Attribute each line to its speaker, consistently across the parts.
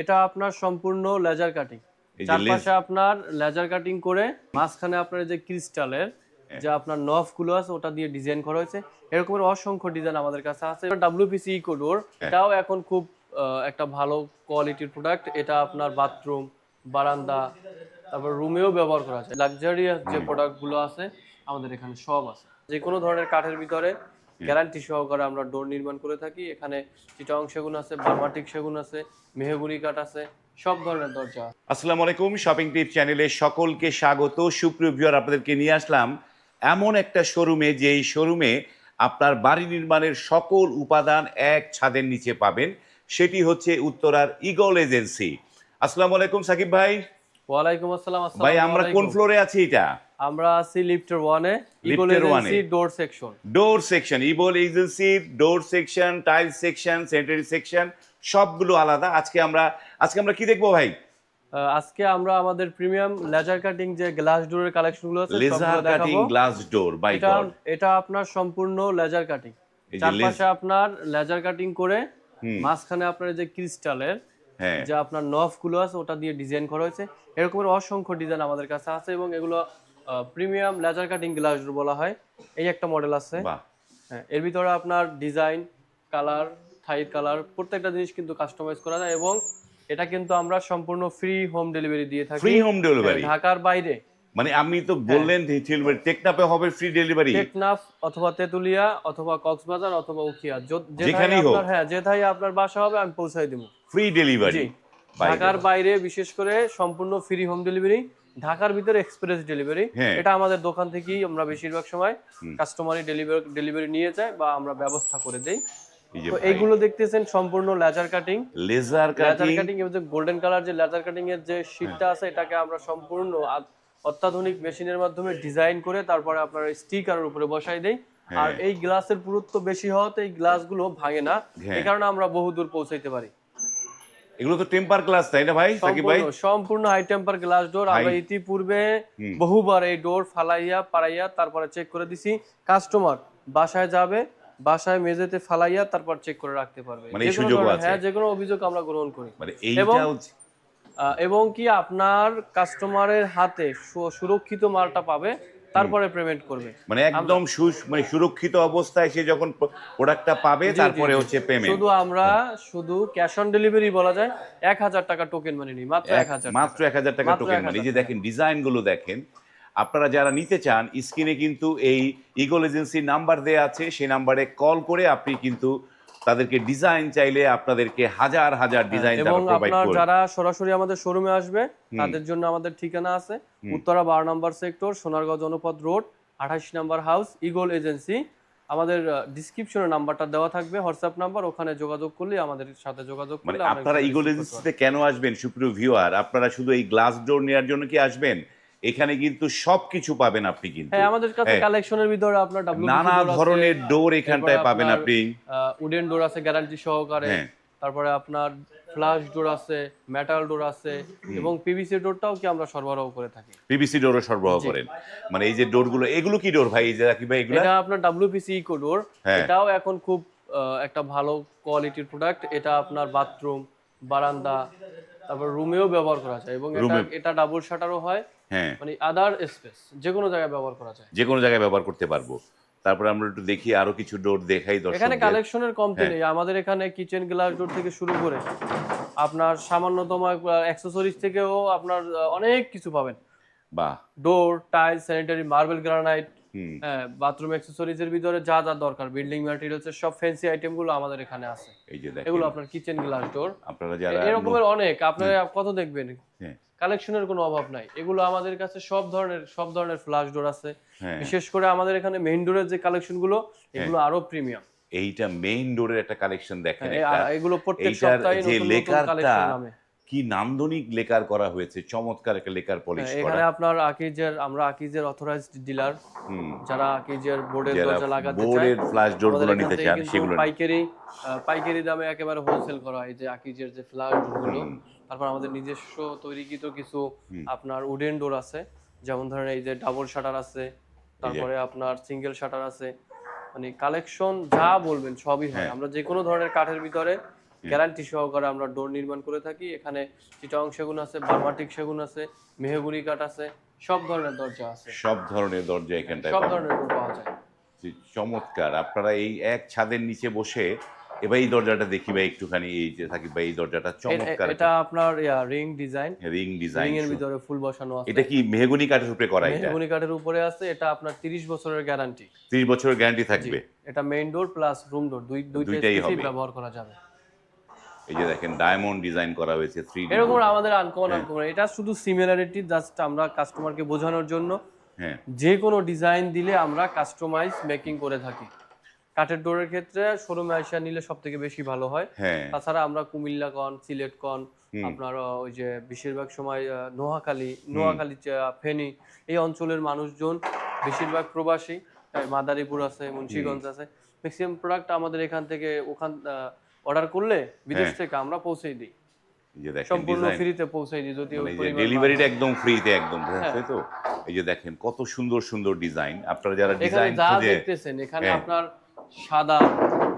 Speaker 1: এটা আপনার সম্পূর্ণ লেজার কাটিং চারপাশে আপনার লেজার কাটিং করে মাঝখানে আপনার যে ক্রিস্টালের
Speaker 2: হ্যাঁ।
Speaker 1: যে আপনার নফগুলো আছে ওটা দিয়ে ডিজাইন করা হয়েছে। এরকমের অসংখ্য ডিজাইন আমাদের কাছে আছে। ডাব্লিউপিসি ইকো ডোর
Speaker 2: হ্যাঁ।
Speaker 1: এটাও এখন খুব একটা ভালো কোয়ালিটির প্রোডাক্ট এটা আপনার বাথরুম বারান্দা তারপর রুমেও ব্যবহার করা যায়। লাক্সারিয়াস যে প্রোডাক্টগুলো আছে আমাদের এখানে সব আছে। যে কোনো ধরনের কাঠের ভিতরে গ্যারান্টি সহকারে আমরা ডোর নির্মাণ করে থাকি। এখানে চিটাং সেগুন আছে বার্মাটিক সেগুন আছে মেহগুনি কাঠ আছে সব ধরনের দরজা
Speaker 2: আসসালামু আলাইকুম শপিং টিপ চ্যানেলে সকলকে স্বাগত। সুপ্রিয় ভিউয়ার আপনাদেরকে নিয়ে আসলাম এমন একটা শোরুমে যে এই শোরুমে আপনার বাড়ি নির্মাণের সকল উপাদান এক ছাদের নিচে পাবেন। সেটি হচ্ছে উত্তরার ইগল এজেন্সি। আসসালামু আলাইকুম সাকিব ভাই।
Speaker 1: ওয়ালাইকুম আসসালাম
Speaker 2: ভাই আমরা কোন ফ্লোরে আছি এটা?
Speaker 1: আমরা আছি লিফটের ওয়ানে ইগল
Speaker 2: লিফটের
Speaker 1: agency door section
Speaker 2: door section able agency door section tile section sanitary section সবগুলো আলাদা। আজকে আমরা আজকে আমরা কি দেখব ভাই?
Speaker 1: আজকে আমরা আমাদের প্রিমিয়াম লেজার কাটিং যে গ্লাস ডোরের কালেকশনগুলো আছে
Speaker 2: লেজার কাটিং গ্লাস ডোর বাই
Speaker 1: এটা
Speaker 2: গড
Speaker 1: এটা আপনার সম্পূর্ণ লেজার কাটিং চারপাশে আপনার লেজার কাটিং করে মাঝখানে আপনার যে ক্রিস্টালের যে আপনার নফগুলো আছে ওটা দিয়ে ডিজাইন করা হয়েছে। এরকমের অসংখ্য ডিজাইন আমাদের কাছে আছে এবং এগুলো প্রিমিয়াম লেজার কাটিং গ্লাস বলা হয়। এই একটা মডেল আছে। হ্যাঁ এর ভিতরে আপনার ডিজাইন কালার থাইট কালার প্রত্যেকটা জিনিস কিন্তু কাস্টমাইজ করা যায় এবং এটা কিন্তু আমরা সম্পূর্ণ ফ্রি হোম ডেলিভারি দিয়ে থাকি।
Speaker 2: ফ্রি হোম ডেলিভারি
Speaker 1: হ্যাঁ, ঢাকার বাইরে।
Speaker 2: মানে আপনি তো বললেন ডেলিভারি টেকনাপে হবে ফ্রি ডেলিভারি
Speaker 1: টেকনাফ অথবা তেতুলিয়া অথবা কক্সবাজার অথবা উখিয়া
Speaker 2: যেখানেই হোক।
Speaker 1: হ্যাঁ যেথায় আপনার বাসা হবে আমি পৌঁছাই দেবো।
Speaker 2: ফ্রি ডেলিভারি
Speaker 1: ঢাকার বাইরে বিশেষ করে সম্পূর্ণ ফ্রি হোম ডেলিভারি ঢাকার ভিতরে এক্সপ্রেস ডেলিভারি
Speaker 2: হ্যাঁ।
Speaker 1: এটা আমাদের দোকান থেকেই আমরা বেশিরভাগ সময় কাস্টমারই ডেলিভারি ডেলিভারি নিয়ে যায় বা আমরা ব্যবস্থা করে দেই। তো এইগুলো দেখতেছেন সম্পূর্ণ laser cutting
Speaker 2: laser
Speaker 1: laser
Speaker 2: cutting
Speaker 1: cutting এবং গোল্ডেন কালার যে লেজার কাটিং এর যে শীটটা আছে এটাকে আমরা সম্পূর্ণ অত্যাধুনিক মেশিনের মাধ্যমে ডিজাইন করে তারপরে আপনার স্টিকারের উপরে বসাই দেই। আর এই গ্লাসের পুরুত্ব বেশি হওয়াতে এই গ্লাসগুলো ভাঙে না।
Speaker 2: হ্যাঁ।
Speaker 1: এই কারণে আমরা বহু দূর পৌঁছাইতে পারি।
Speaker 2: এগুলো তো টেম্পার ক্লাস তাই না ভাই? সাকিব ভাই?
Speaker 1: সম্পূর্ণ হাই টেম্পার গ্লাস ডোর আমরা ইতিপূর্বে বহুবার এই ডোর ফালাইয়া পাড়াইয়া তারপরে চেক করে দিছি। কাস্টমার বাসায় যাবে বাসায় মেঝেতে ফালাইয়া তারপর চেক করে রাখতে পারবে।
Speaker 2: মানে এই
Speaker 1: ধরনের-
Speaker 2: আছে?
Speaker 1: হ্যাঁ যে কোনো অভিযোগ আমরা গ্রহণ করি।
Speaker 2: মানে এইটা
Speaker 1: এবং-
Speaker 2: হচ্ছে-
Speaker 1: আহ, এবং কি আপনার কাস্টমারের হাতে সুরক্ষিত মালটা পাবে তারপরে পেমেন্ট করবে।
Speaker 2: মানে একদম মানে সুরক্ষিত অবস্থায় সে যখন প্রোডাক্টটা পাবে তারপরে হচ্ছে পেমেন্ট
Speaker 1: শুধু আমরা শুধু ক্যাশ অন ডেলিভারি বলা যায় এক হাজার টাকা টোকেন মানে নিই মাত্র এক হাজার
Speaker 2: মাত্র এক হাজার টাকা টোকেন
Speaker 1: 1000
Speaker 2: মানে যে দেখেন ডিজাইনগুলো দেখেন আপনারা যারা নিতে চান স্ক্রিনে কিন্তু এই ইগল এজেন্সির নাম্বার দেয়া আছে সেই নাম্বারে কল করে আপনি কিন্তু তাদেরকে ডিজাইন চাইলে আপনাদেরকে হাজার হাজার ডিজাইন
Speaker 1: এবং
Speaker 2: তারা
Speaker 1: আপনার যারা সরাসরি আমাদের শোরুমে আসবে তাদের জন্য আমাদের ঠিকানা আছে। উত্তরা বারো নম্বর সেক্টর সোনারগাঁও জনপদ রোড আঠাশ নম্বর হাউস ইগল এজেন্সি আমাদের ডিসক্রিপশনে নাম্বারটা দেওয়া থাকবে হোয়াটসঅ্যাপ নাম্বার ওখানে যোগাযোগ করলে আমাদের সাথে যোগাযোগ
Speaker 2: মানে
Speaker 1: করলে
Speaker 2: আপনারা
Speaker 1: কিছু
Speaker 2: ইগল এজেন্সিতে কেন আসবেন সুপ্রিয় ভিউয়ার আপনারা শুধু এই গ্লাস ডোর নেওয়ার জন্য কি আসবেন? এখানে কিন্তু সবকিছু পাবেন আপনি কিন্তু।
Speaker 1: হ্যাঁ আমাদের কাছে
Speaker 2: হ্যাঁ।
Speaker 1: কালেকশনের ভিতরে আপনার
Speaker 2: নানা ধরনের ডোর এখানটায় পাবেন আপনি।
Speaker 1: উডেন ডোর আছে গ্যারান্টি সহকারে।
Speaker 2: হ্যাঁ।
Speaker 1: তারপরে আপনার ফ্লাশ ডোর আছে মেটাল ডোর আছে এবং পিভিসি ডোরটাও কি আমরা সরবরাহ করে থাকি?
Speaker 2: পিভিসি ডোরও সরবরাহ করেন। মানে এই যে ডোরগুলো এগুলো কি ডোর ভাই? এই যে রাকিব ভাই এগুলো?
Speaker 1: এটা আপনার ডাব্লিউপিসি ইকো ডোর
Speaker 2: হ্যাঁ।
Speaker 1: এটাও এখন খুব একটা ভালো কোয়ালিটির প্রোডাক্ট এটা আপনার বাথরুম বারান্দা তারপর রুমেও ব্যবহার করা যায় এবং এটা এটা ডাবল শাটারও হয়।
Speaker 2: হ্যাঁ।
Speaker 1: মানে আদার স্পেস যে কোনো জায়গায় ব্যবহার করা যায়।
Speaker 2: যে কোনো জায়গায় ব্যবহার করতে পারব। তারপরে আমরা একটু দেখি আরও কিছু ডোর দেখাই
Speaker 1: দর্শক
Speaker 2: এখানে
Speaker 1: কালেকশনের কমতি
Speaker 2: হ্যাঁ।
Speaker 1: নেই। আমাদের এখানে কিচেন গ্লাস ডোর থেকে শুরু করে আপনার সামান্যতম অ্যাক্সেসরিজ থেকেও আপনার অনেক কিছু পাবেন।
Speaker 2: বাহ।
Speaker 1: Door tile sanitary marble granite bathroom accessories এর ভিতরে যা যা দরকার বিল্ডিং ম্যাটেরিয়ালস এর সব ফ্যান্সি আইটেমগুলো আমাদের এখানে আছে।
Speaker 2: এই যে দেখেন
Speaker 1: এগুলো আপনার কিচেন গ্লাস ডোর
Speaker 2: আপনারা যারা
Speaker 1: এরকমের অনেক আপনারা কত দেখবেন?
Speaker 2: হ্যাঁ।
Speaker 1: কালেকশনের কোনো অভাব নাই। এগুলো আমাদের কাছে সব ধরনের সব ধরনের ফ্লাশ ডোর আছে।
Speaker 2: হ্যাঁ।
Speaker 1: বিশেষ করে আমাদের এখানে মেইন ডোরের যে কালেকশনগুলো এগুলো আরও প্রিমিয়াম
Speaker 2: এইটা মেইন ডোরের একটা কালেকশন দেখেন
Speaker 1: হ্যাঁ, এগুলো প্রত্যেক সপ্তাহে নতুন নতুন কালেকশন নামে।
Speaker 2: কি নান্দনিক লেকার করা হয়েছে? চমৎকার একটা লেকার পলিশ
Speaker 1: হ্যাঁ,
Speaker 2: করা।
Speaker 1: এখানে আপনার আকিজের আমরা আকিজের অথরাইজড ডিলার যারা আকিজের বোর্ডের দরজা লাগাতে চায়
Speaker 2: বোর্ডের ফ্ল্যাশ ডোর আমাদেরগুলো
Speaker 1: এখান
Speaker 2: নিতে চান সেগুলো
Speaker 1: পাইকারি পাইকারি দামে একেবারে হোলসেল করা হয়। যে আকিজের যে ফ্ল্যাশ ডোরগুলো তারপর আমাদের নিজস্ব তৈরিকৃত কিছু আপনার উডেন ডোর আছে। যেমন ধরেন এই যে ডাবল শাটার আছে তারপরে আপনার সিঙ্গেল শাটার আছে। মানে কালেকশন যা বলবেন সবই
Speaker 2: হ্যাঁ।
Speaker 1: হয়। আমরা যে কোনো ধরনের কাঠের ভিতরে গ্যারান্টি সহকারে আমরা ডোর নির্মাণ করে থাকি। এখানে চিটাং সেগুন আছে বার্মাটিক সেগুন আছে মেহগুনি কাঠ আছে সব ধরনের দরজা আছে।
Speaker 2: সব ধরনের দরজা এখানটায়
Speaker 1: সব ধরনের ডোর পাওয়া যায়।
Speaker 2: চমৎকার। আপনারা এই এক ছাদের নিচে বসে এবার এই দরজাটা দেখি ভাই একটুখানি এই যে থাকি ভাই এই দরজাটা চমৎকার
Speaker 1: এটা আপনার রিং ডিজাইন।
Speaker 2: রিং ডিজাইন
Speaker 1: এর ভিতরে ফুল বসানো আছে।
Speaker 2: এটা কি মেহগুনি কাঠের উপরে করা এটা?
Speaker 1: মেহগুনি কাঠের উপরে আছে এটা আপনার 30 বছরের গ্যারান্টি।
Speaker 2: ত্রিশ বছরের গ্যারান্টি থাকবে।
Speaker 1: এটা main door plus room door দুই দুইটাই। ব্যবহার করা যাবে।
Speaker 2: এই যে দেখেন ডায়মন্ড ডিজাইন করা হয়েছে থ্রি
Speaker 1: এরকম আমাদের আনকমন আনকমন এটা শুধু সিমিলারিটি জাস্ট আমরা কাস্টমারকে বোঝানোর জন্য।
Speaker 2: হ্যাঁ।
Speaker 1: যে কোনো ডিজাইন দিলে আমরা কাস্টমাইজ মেকিং করে থাকি। কাঠের ডোরের ক্ষেত্রে শোরুমে আইসা নিলে সব থেকে বেশি ভালো হয়।
Speaker 2: হ্যাঁ।
Speaker 1: তাছাড়া আমরা কুমিল্লা কন সিলেট কন আপনার ওই যে বেশিরভাগ সময় নোয়াখালী নোয়াখালী ফেনী এই অঞ্চলের মানুষজন বেশিরভাগ প্রবাসী মাদারীপুর আছে মুন্সিগঞ্জ আছে। ম্যাক্সিমাম প্রোডাক্ট আমাদের এখান থেকে ওখান অর্ডার করলে বিদেশ থেকে আমরা পৌঁছে দিই। সম্পূর্ণ ফ্রিতে পৌঁছে দিই যদি
Speaker 2: ডেলিভারিটা একদম ফ্রিতে একদম
Speaker 1: হ্যাঁ।
Speaker 2: তাই তো? এই যে দেখেন কত সুন্দর সুন্দর ডিজাইন আপনারা যারা ডিজাইন খুঁজে
Speaker 1: দেখতেছেন এখানে
Speaker 2: হ্যাঁ।
Speaker 1: আপনার সাদা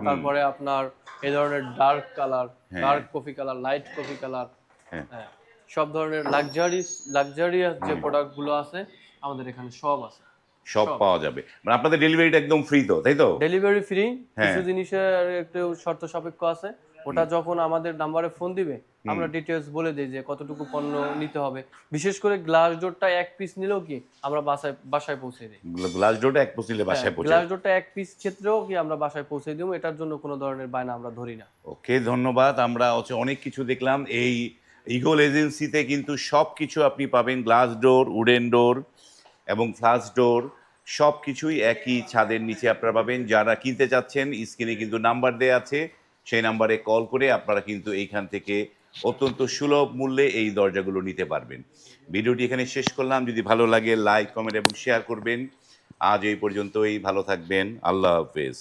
Speaker 1: তারপরে আপনার এই ধরনের ডার্ক কালার
Speaker 2: হ্যাঁ।
Speaker 1: Dark coffee colour light coffee colour
Speaker 2: হ্যাঁ।
Speaker 1: সব ধরনের লাক্সারিস লাক্সারিয়াস যে প্রোডাক্টগুলো আছে আমাদের এখানে সব আছে।
Speaker 2: সব পাওয়া যাবে। মানে আপনাদের ডেলিভারিটা একদম ফ্রি তো তাই তো?
Speaker 1: ডেলিভারি ফ্রি
Speaker 2: হ্যাঁ।
Speaker 1: কিছু জিনিসের একটু শর্ত সাপেক্ষ আছে। ওটা যখন আমাদের নাম্বারে ফোন দিবে আমরা ডিটেলস বলে দিই যে কতটুকু পণ্য নিতে হবে। বিশেষ করে গ্লাস ডোরটা এক পিস নিলেও কি আমরা বাসায় বাসায় পৌঁছে দিই?
Speaker 2: গ্লাস ডোরটা এক পিস নিলে বাসায় পৌঁছে
Speaker 1: গ্লাস ডোরটা এক পিস ক্ষেত্রেও কি আমরা বাসায় পৌঁছে দিব এটার জন্য কোনো ধরনের বায়না আমরা ধরি না।
Speaker 2: ওকে ধন্যবাদ। আমরা হচ্ছে অনেক কিছু দেখলাম। এই ইগল এজেন্সিতে কিন্তু সব কিছু আপনি পাবেন। গ্লাস ডোর উডেন ডোর এবং ফ্লাস ডোর সব কিছুই একই ছাদের নিচে আপনারা পাবেন। যারা কিনতে চাচ্ছেন, স্ক্রিনে কিন্তু নাম্বার দেওয়া আছে। সেই নাম্বারে কল করে আপনারা কিন্তু এইখান থেকে অত্যন্ত সুলভ মূল্যে এই দরজাগুলো নিতে পারবেন। ভিডিওটি এখানে শেষ করলাম। যদি ভালো লাগে, লাইক, কমেন্ট এবং শেয়ার করবেন। আজ এই পর্যন্তই। ভালো থাকবেন। আল্লাহ হাফেজ।